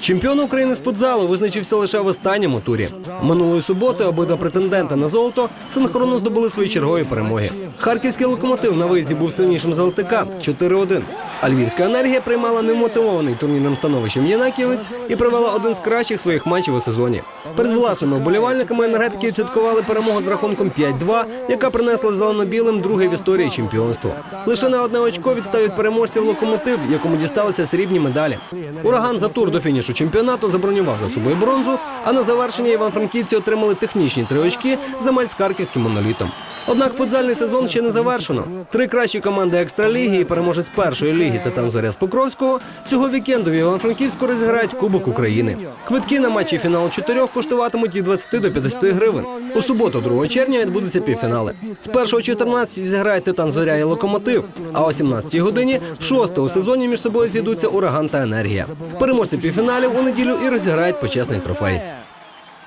Чемпіон України з футзалу визначився лише в останньому турі. Минулої суботи обидва претендента на золото синхронно здобули свої чергові перемоги. Харківський локомотив на виїзді був сильнішим за ЛТК 4-1. А Львівська енергія приймала немотивований турнірним становищем Єнаківець і провела один з кращих своїх матчів у сезоні. Перед власними вболівальниками енергетики відсвяткували перемогу з рахунком 5-2, яка принесла зелено-білим друге в історії чемпіонство. Лише на одне очко відстав від переможців локомотив, якому дісталися срібні медалі. Ураган за тур до фінішу чемпіонату забронював за собою бронзу, а на завершення іван-франківці отримали технічні три очки за харківським монолітом. Однак футзальний сезон ще не завершено. Три кращі команди екстраліги і переможець першої ліги Титан Зоря з Покровського цього вікенду в Іван-Франківську розіграють Кубок України. Квитки на матчі фіналу чотирьох коштуватимуть від 20 до 50 гривень. У суботу, 2 червня, відбудуться півфінали. З першого 14 зіграють Титан Зоря і Локомотив. А о 17 годині в шосте у сезоні між собою зійдуться ураган та енергія. Переможці півфіналів у неділю і розіграють почесний трофей.